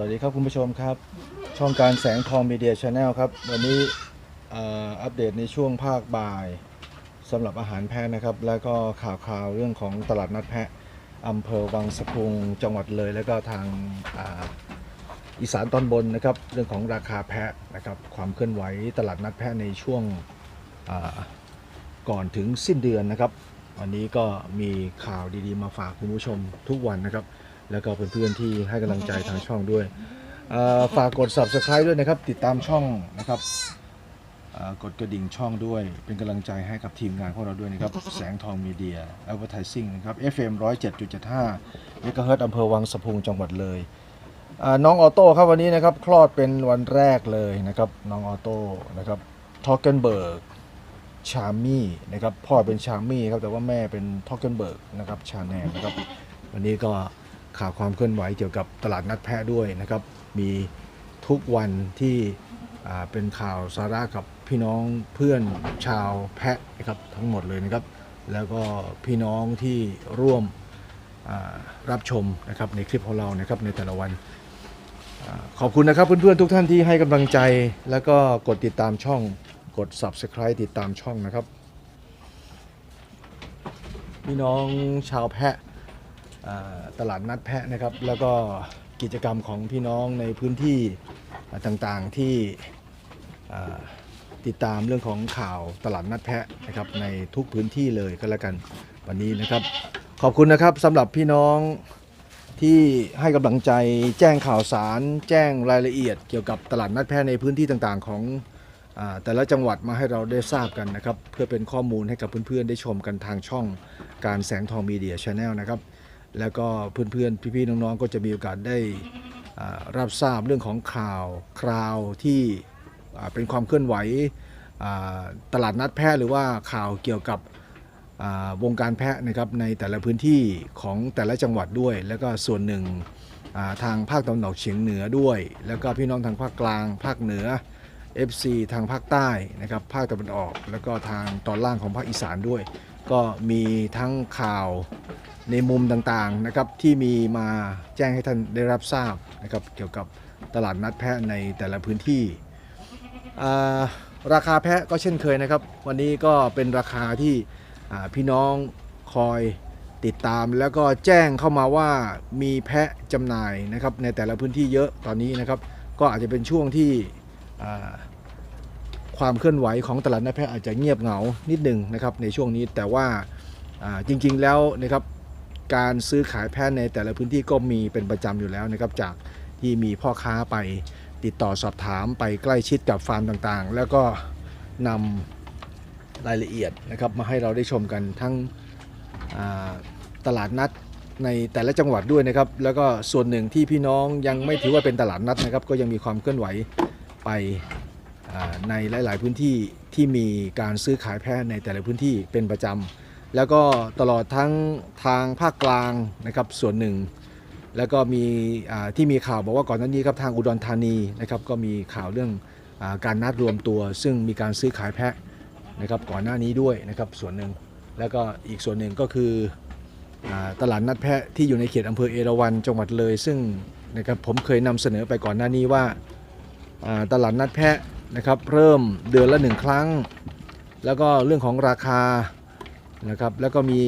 วัสดีครับคุณผู้ชมครับ ช่องการแสงทองมีเดียชาแนลครับ วันนี้อัปเดตในช่วงภาคบ่ายสำหรับอาหารแพะนะครับ แล้วก็ข่าวคราวเรื่องของตลาดนัดแพะอำเภอวังสะพุงจังหวัดเลย แล้วก็ทางอาอีสานตอนบนนะครับ เรื่องของราคาแพะนะครับ ความเคลื่อนไหวตลาดนัดแพะในช่วงก่อนถึงสิ้นเดือนนะครับ วันนี้ก็มีข่าวดีๆมาฝากคุณผู้ชมทุกวันนะครับ แล้วก็เพื่อนๆที่ให้กำลังใจทางช่องด้วยฝากกด subscribe ด้วยนะครับ ติดตามช่องนะครับกดกระดิ่งช่องด้วย เป็นกำลังใจให้กับทีมงานของเราด้วยนะครับ แสงทองมีเดีย Advertising นะครับ FM 107.75เมกะเฮิรตอำเภอวังสะพุงจังหวัดเลยน้องออโต้ครับวันนี้นะครับ คลอดเป็นวันแรกเลยนะครับ น้องออโต้นะครับทอกเกนเบิร์กชามี่นะครับพ่อเป็นชามี่ครับแต่ว่าแม่เป็นทอกเกนเบิร์กนะครับชาแนลนะครับ วันนี้ก็ ข่าวความเคลื่อนไหวเกี่ยวกับตลาดนัดแพะด้วยนะครับ มีทุกวันที่เป็นข่าวสาระกับพี่น้องเพื่อนชาวแพะนะครับทั้งหมดเลยนะครับ แล้วก็พี่น้องที่ร่วมรับชมนะครับในคลิปของเรานะครับในแต่ละวันอขอบคุณนะครับเพื่อนๆทุกท่านที่ให้กำลังใจ แล้วก็กดติดตามช่องกด subscribe ติดตามช่องนะครับ พี่น้องชาวแพะ ตลาดนัดแพะนะครับ แล้วก็กิจกรรมของพี่น้องในพื้นที่ต่างๆที่ติดตามเรื่องของข่าวตลาดนัดแพะนะครับในทุกพื้นที่เลยก็แล้วกันวันนี้นะครับ ขอบคุณนะครับสำหรับพี่น้องที่ให้กำลังใจแจ้งข่าวสาร แจ้งรายละเอียดเกี่ยวกับตลาดนัดแพะในพื้นที่ต่างๆ ของอแต่ละจังหวัดมาให้เราได้ทราบกันนะครับ เพื่อเป็นข้อมูลให้กับเพื่อนๆ ได้ชมกันทางช่องการแสงทองมีเดียชาแนลนะครับ แล้วก็เพื่อนๆ พี่ๆ น้องๆ ก็จะมีโอกาสได้รับทราบเรื่องของข่าวคราวที่เป็นความเคลื่อนไหวตลาดนัดแพะหรือว่าข่าวเกี่ยวกับวงการแพะนะครับในแต่ละพื้นที่ของแต่ละจังหวัดด้วย แล้วก็ส่วนหนึ่งทางภาคตะวันออกเฉียงเหนือด้วย แล้วก็พี่น้องทางภาคกลาง ภาคเหนือ FC ทางภาคใต้นะครับภาคตะวันออก แล้วก็ทางตอนล่างของภาคอีสานด้วย ก็มีทั้งข่าวในมุมต่างๆนะครับที่มีมาแจ้งให้ท่านได้รับทราบนะครับเกี่ยวกับตลาดนัดแพะในแต่ละพื้นที่ ราคาแพะก็เช่นเคยนะครับ วันนี้ก็เป็นราคาที่พี่น้องคอยติดตามแล้วก็แจ้งเข้ามาว่ามีแพะจำหน่ายนะครับในแต่ละพื้นที่เยอะตอนนี้นะครับ ก็อาจจะเป็นช่วงที่ ความเคลื่อนไหวของตลาดนัดแพะอาจจะเงียบเหงานิดหนึ่งนะครับในช่วงนี้แต่ว่าจริงๆแล้วนะครับการซื้อขายแพะในแต่ละพื้นที่ก็มีเป็นประจำอยู่แล้วนะครับจากที่มีพ่อค้าไปติดต่อสอบถามไปใกล้ชิดกับฟาร์มต่างๆ แล้วก็นำรายละเอียดนะครับมาให้เราได้ชมกันทั้งตลาดนัดในแต่ละจังหวัดด้วยนะครับ แล้วก็ส่วนหนึ่งที่พี่น้องยังไม่ถือว่าเป็นตลาดนัดนะครับ ก็ยังมีความเคลื่อนไหวไป ในหลาย ๆ พื้นที่ที่มีการซื้อขายแพะในแต่ละพื้นที่เป็นประจำแล้วก็ตลอดทั้งทางภาคกลางนะครับส่วนหนึ่ง แล้วก็มีที่มีข่าวบอกว่าก่อนหน้านี้ครับทางอุดรธานีนะครับก็มีข่าวเรื่องอการนัดรวมตัว ซึ่งมีการซื้อขายแพะนะครับก่อนหน้านี้ด้วยนะครับส่วนหนึ่งแล้วก็อีกส่วนหนึ่งก็คืออตลาดนัดแพะที่อยู่ในเขตอำเภอเอราวัณจังหวัดเลย ซึ่งนะครับผมเคยนำเสนอไปก่อนหน้านี้ว่าตลาดนัดแพะ นะครับเริ่มเดือนละหนึ่งครั้ง แล้วก็เรื่องของราคานะครับแล้วก็มี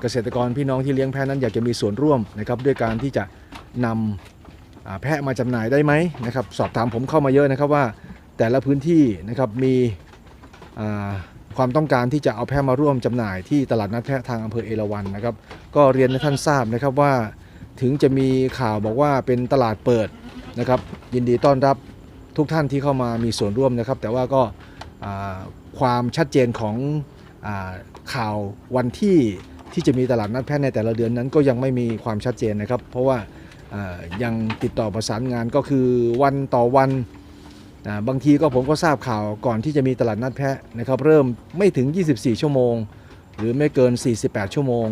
เกษตรกรพี่น้องที่เลี้ยงแพะนั้นอยากจะมีส่วนร่วมนะครับด้วยการที่จะนำแพะมาจำหน่ายได้ไหมนะครับสอบถามผมเข้ามาเยอะนะครับว่าแต่ละพื้นที่นะครับมีความต้องการที่จะเอาแพะมาร่วมจำหน่ายที่ตลาดนัดแพะทางอำเภอเอราวัณนะครับก็เรียนให้ท่านทราบนะครับว่าถึงจะมีข่าวบอกว่าเป็นตลาดเปิดนะครับยินดีต้อนรับ ทุกท่านที่เข้ามามีส่วนร่วมนะครับ แต่ว่าก็ความชัดเจนของอข่าววันที่ที่จะมีตลาดนัดแพะในแต่ละเดือนนั้นก็ยังไม่มีความชัดเจนนะครับ เพราะว่ายังติดต่อประสานงานก็คือวันต่อวันบางทีก็ผมก็ทราบข่าวก่อนที่จะมีตลาดนัดแพะนะครับ เริ่มไม่ถึง 24 ชั่วโมง หรือไม่เกิน 48 ชั่วโมง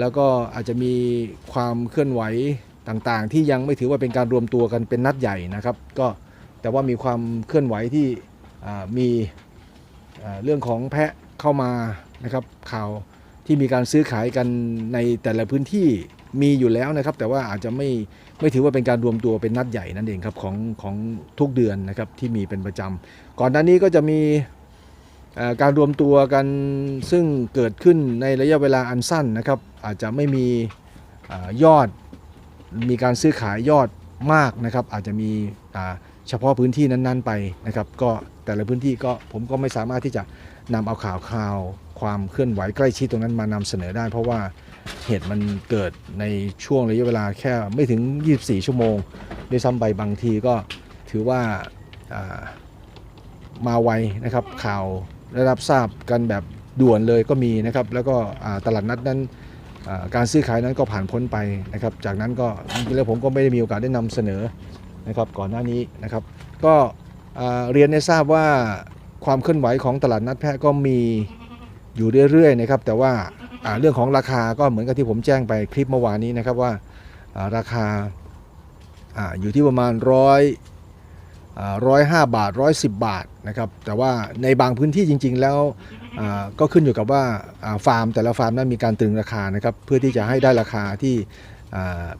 แล้วก็อาจจะมีความเคลื่อนไหวต่างๆ ที่ยังไม่ถือว่าเป็นการรวมตัวกันเป็นนัดใหญ่นะครับ ก็ แต่ว่ามีความเคลื่อนไหวที่มีเรื่องของแพะเข้ามานะครับข่าวที่มีการซื้อขายกันในแต่ละพื้นที่มีอยู่แล้วนะครับ แต่ว่าอาจจะไม่ไม่ถือว่าเป็นการรวมตัวเป็นนัดใหญ่นั่นเองครับของของทุกเดือนนะครับที่มีเป็นประจำก่อนหน้านี้ก็จะมีการรวมตัวกันซึ่งเกิดขึ้นในระยะเวลาอันสั้นนะครับ อาจจะไม่มีอยอดมีการซื้อขายยอดมากนะครับ อาจจะมีอ่า เฉพาะพื้นที่นั้นๆไปนะครับ ก็แต่ละพื้นที่ก็ผมก็ไม่สามารถที่จะนำเอาข่าวข่าวความเคลื่อนไหวใกล้ชิดตรงนั้นมานำเสนอได้ เพราะว่าเหตุมันเกิดในช่วงระยะเวลาแค่ไม่ถึง 24 ชั่วโมงด้วยซ้ำไปบางทีก็ถือว่าามาไวนะครับ ข่าวได้รับทราบกันแบบด่วนเลยก็มีนะครับ แล้วก็ตลาดนัดนั้นาการซื้อขายนั้นก็ผ่านพ้นไปนะครับ จากนั้นก็แล้วผมก็ไม่ได้มีโอกาสได้นำเสนอ นะครับก่อนหน้านี้นะครับ ก็เรียนให้ทราบว่าความเคลื่อนไหวของตลาดนัดแพะก็มีอยู่เรื่อยๆนะครับ แต่ว่าเรื่องของราคาก็เหมือนกับที่ผมแจ้งไปคลิปเมื่อวานนี้นะครับว่าราคาอยู่ที่ประมาณร้อยร้อยห้าบาทร้อยสิบบาทนะครับแต่ว่าในบางพื้นที่จริง ๆ แล้วก็ขึ้นอยู่กับว่าฟาร์มแต่ละฟาร์มนั้นมีการตรึงราคานะครับเพื่อที่จะให้ได้ราคาที่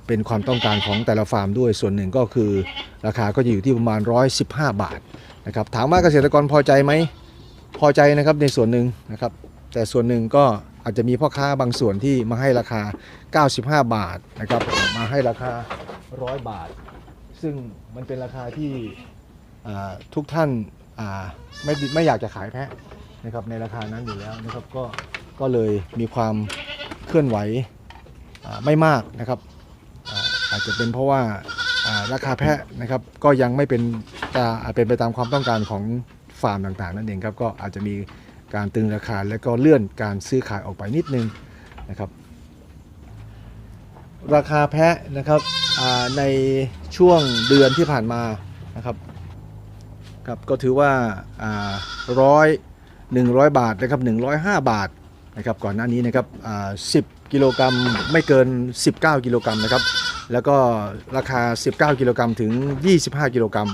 เป็นความต้องการของแต่ละฟาร์มด้วยส่วนหนึ่งก็คือราคาก็จะอยู่ที่ประมาณ 115 บาทนะครับถามว่าเกษตรกรพอใจไหมพอใจนะครับในส่วนหนึ่งนะครับ แต่ส่วนหนึ่งก็อาจจะมีพ่อค้าบางส่วนที่มาให้ราคา 95 บาทนะครับมาให้ราคา 100 บาท ซึ่งมันเป็นราคาที่ทุกท่านไม่ไม่อยากจะขายแพะนะครับในราคานั้นอยู่แล้วนะครับก็ก็เลยมีความเคลื่อนไหว ไม่มากนะครับอาจจะเป็นเพราะว่าราคาแพะนะครับก็ยังไม่เป็นตาอ่าเป็นไปตามความต้องการของฟาร์มต่างๆ นั่นเองครับก็อาจจะมีการตึงราคาและก็เลื่อนการซื้อขายออกไปนิดนึงนะครับ ราคาแพะนะครับในช่วงเดือนที่ผ่านมานะครับครับก็ถือว่าร้อย100บาทนะครับ105บาทนะครับก่อนหน้านี้นะครับอ่า10 กิโลกรัมไม่เกิน 19 กิโลกรัมนะครับ แล้วก็ราคา 19 กิโลกรัมถึง 25 กิโลกรัม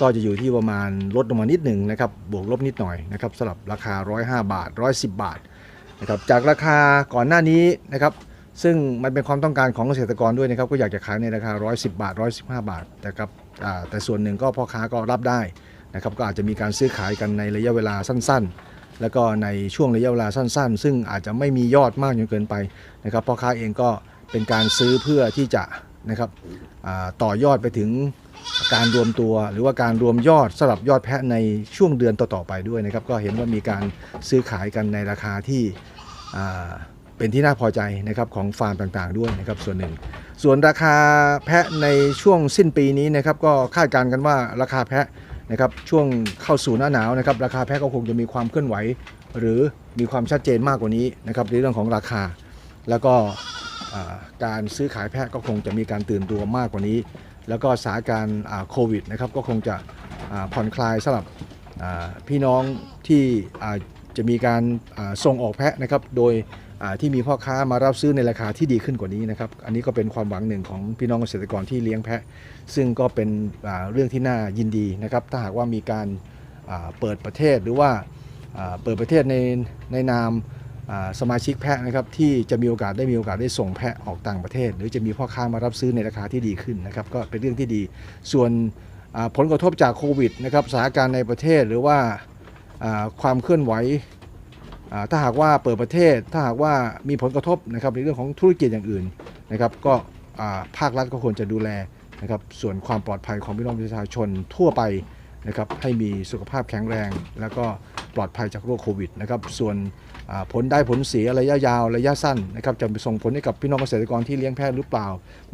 ก็จะอยู่ที่ประมาณลดลงมานิดหนึ่งนะครับ บวกลบนิดหน่อยนะครับสำหรับราคา 105 บาท 110 บาทนะครับ จากราคาก่อนหน้านี้นะครับ ซึ่งมันเป็นความต้องการของเกษตรกรด้วยนะครับ ก็อยากจะขายในราคา 110 บาท 115 บาทแต่ครับแต่ส่วนหนึ่งก็พ่อค้าก็รับได้นะครับ ก็อาจจะมีการซื้อขายกันในระยะเวลาสั้น ๆ แล้วก็ในช่วงระยะเวลาสั้น ๆ ซึ่งอาจจะไม่มียอดมากจนเกินไปนะครับพ่อค้าเองก็เป็นการซื้อเพื่อที่จะนะครับต่อยอดไปถึงการรวมตัวหรือว่าการรวมยอดสำหรับยอดแพะในช่วงเดือนต่อ ๆ ไปด้วยนะครับ ก็เห็นว่ามีการซื้อขายกันในราคาที่เป็นที่น่าพอใจนะครับของฟาร์มต่างๆด้วยนะครับส่วนหนึ่ง ส่วนราคาแพะในช่วงสิ้นปีนี้นะครับก็คาดการณ์กันว่าราคาแพะ นะครับช่วงเข้าสู่หน้าหนาวนะครับราคาแพะก็คงจะมีความเคลื่อนไหว หรือมีความชัดเจนมากกว่านี้นะครับในเรื่องของราคา แล้วก็การซื้อขายแพะก็คงจะมีการตื่นตัวมากกว่านี้ แล้วก็สถานการณ์โควิดนะครับก็คงจะผ่อนคลายสำหรับพี่น้องที่จะมีการส่งออกแพะนะครับโดย ที่มีพ่อค้ามารับซื้อในราคาที่ดีขึ้นกว่านี้นะครับ อันนี้ก็เป็นความหวังหนึ่งของพี่น้องเกษตรกรที่เลี้ยงแพะ ซึ่งก็เป็นเรื่องที่น่ายินดีนะครับ ถ้าหากว่ามีการเปิดประเทศหรือว่าเปิดประเทศในในนามสมาชิกแพะนะครับที่จะมีโอกาสได้มีโอกาสได้ส่งแพะออกต่างประเทศ หรือจะมีพ่อค้ามารับซื้อในราคาที่ดีขึ้นนะครับ ก็เป็นเรื่องที่ดี ส่วนผลกระทบจากโควิดนะครับสถานการณ์ในประเทศหรือว่าความเคลื่อนไหว ถ้าหากว่าเปิดประเทศ ถ้าหากว่ามีผลกระทบนะครับในเรื่องของธุรกิจอย่างอื่นนะครับก็ภาครัฐก็ควรจะดูแลนะครับส่วนความปลอดภัยของพี่น้องประชาชนทั่วไปนะครับให้มีสุขภาพแข็งแรง แล้วก็ปลอดภัยจากโรคโควิดนะครับส่วนผลได้ผลเสียระยะยาวระยะสั้นนะครับจะส่งผลให้กับพี่น้องเกษตรกรที่เลี้ยงแพะหรือเปล่า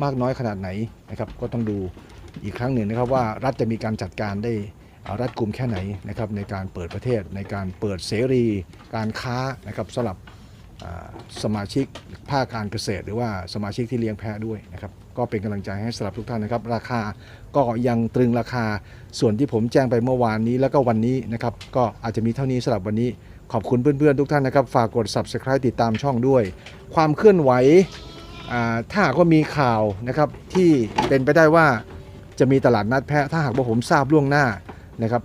มากน้อยขนาดไหนนะครับก็ต้องดูอีกครั้งหนึ่งนะครับว่ารัฐจะมีการจัดการได้ รัดกุมแค่ไหนนะครับในการเปิดประเทศในการเปิดเสรีการค้านะครับสำหรับสมาชิกภาคการเกษตร หรือว่าสมาชิกที่เลี้ยงแพะด้วยนะครับก็เป็นกำลังใจให้สำหรับทุกท่านนะครับ ราคาก็ยังตรึงราคาส่วนที่ผมแจ้งไปเมื่อวานนี้แล้วก็วันนี้นะครับก็อาจจะมีเท่านี้สำหรับวันนี้ขอบคุณเพื่อนๆทุกท่านนะครับ ฝากกด subscribe ติดตามช่องด้วย ความเคลื่อนไหวถ้าหากว่ามีข่าวนะครับที่เป็นไปได้ว่าจะมีตลาดนัดแพะถ้าหากว่าผมทราบล่วงหน้า นะครับ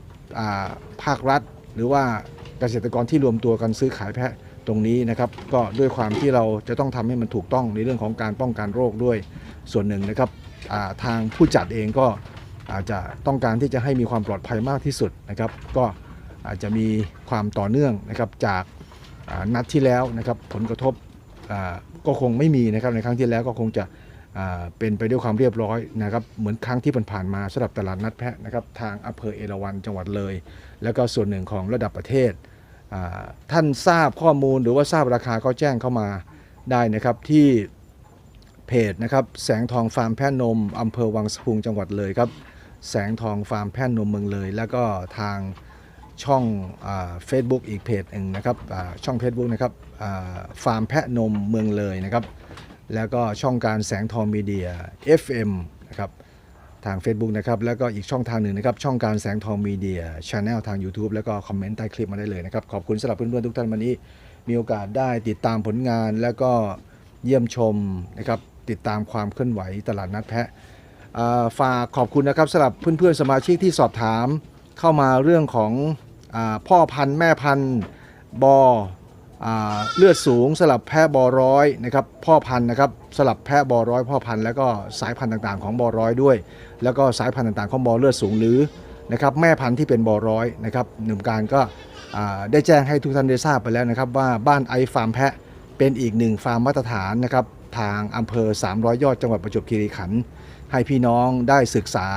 าภาครัฐ หรือว่าเกษตรกรที่รวมตัวกันซื้อขายแพะตรงนี้นะครับ ก็ด้วยความที่เราจะต้องทำให้มันถูกต้องในเรื่องของการป้องกันโรคด้วยส่วนหนึ่งนะครับาทางผู้จัดเองก็อาจจะต้องการที่จะให้มีความปลอดภัยมากที่สุดนะครับ ก็อาจจะมีความต่อเนื่องนะครับจากานัดที่แล้วนะครับผลกระทบก็คงไม่มีนะครับในครั้งที่แล้วก็คงจะ เป็นไปด้วยความเรียบร้อยนะครับเหมือนครั้งที่ผ่านมาสำหรับตลาดนัดแพะนะครับทางอำเภอเอราวัณจังหวัดเลย แล้วก็ส่วนหนึ่งของระดับประเทศ ท่านทราบข้อมูลหรือว่าทราบราคาก็แจ้งเข้ามาได้นะครับที่เพจนะครับแสงทองฟาร์มแพะนมอำเภอวังสะพุงจังหวัดเลยครับแสงทองฟาร์มแพะนมเมืองเลย แล้วก็ทางช่องเฟซบุ๊กอีกเพจหนึ่งนะครับช่อง Facebook นะครับฟาร์มแพะนมเมืองเลยนะครับ แล้วก็ช่องการแสงทองมีเดีย FM นะครับทาง Facebook นะครับแล้วก็อีกช่องทางหนึ่งนะครับช่องการแสงทองมีเดียช anel ทาง YouTube แล้วก็คอมเมนต์ใต้คลิปมาได้เลยนะครับ ขอบคุณสำหรับเพื่อนๆทุกท่านวันนี้ มีโอกาสได้ติดตามผลงานแล้วก็เยี่ยมชมนะครับติดตามความเคลื่อนไหวตลาดนัดแพะฝากขอบคุณนะครับสำหรับเพื่อนๆสมาชิกที่สอบถามเข้ามาเรื่องของอพ่อพันธุ์แม่พันธุ์บอ เลือดสูงสลับแพะบอร้อยนะครับพ่อพันธุ์นะครับสลับแพะบอร้อยพ่อพันธุ์แล้วก็สายพันธุ์ต่างๆ ของบอร้อยด้วย แล้วก็สายพันธุ์ต่างๆ ของบอเลือดสูงหรือนะครับแม่พันธุ์ที่เป็นบอร้อยนะครับหนุ่มการก็ได้แจ้งให้ทุกท่านได้ทราบไปแล้วนะครับว่าบ้านไอฟาร์มแพะเป็นอีกหนึ่งฟาร์มมาตรฐานนะครับทางอำเภอ 300 ยอดจังหวัดประจวบคีรีขันธ์ให้พี่น้องได้ศึกษา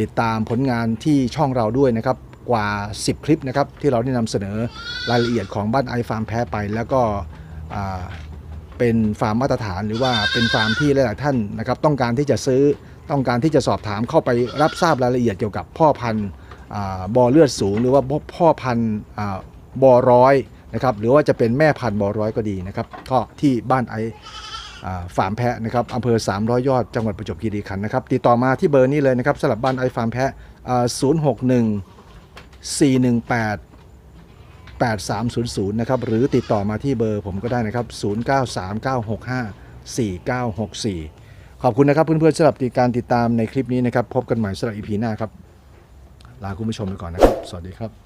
ติดตามผลงานที่ช่องเราด้วยนะครับ กว่า 10 คลิปนะครับที่เราได้นำเสนอรายละเอียดของบ้านไอฟาร์มแพ้ไป แล้วก็เป็นฟาร์มมาตรฐานหรือว่าเป็นฟาร์มที่หลาย ๆ ท่านนะครับต้องการที่จะซื้อต้องการที่จะสอบถามเข้าไปรับทราบรายละเอียดเกี่ยวกับพ่อพันธุ์อ่าบอเลือดสูง หรือว่าพ่อพันธุ์อ่าบอร้อยนะครับหรือว่าจะเป็นแม่พันธุ์บอร้อยก็ดีนะครับก็ที่บ้านไอฟาร์มแพะนะครับอำเภอ 300 ยอด จังหวัดประจวบคีรีขันธ์นะครับ ติดต่อมาที่เบอร์นี้เลยนะครับสำหรับบ้านไอฟาร์มแพะอ่า061 418 8300 นะครับ หรือติดต่อมาที่เบอร์ผมก็ได้นะครับ 0939654964 ขอบคุณนะครับเพื่อนๆสำหรับการติดตามในคลิปนี้นะครับ พบกันใหม่สำหรับ EP หน้าครับ ลาคุณผู้ชมไปก่อนนะครับ สวัสดีครับ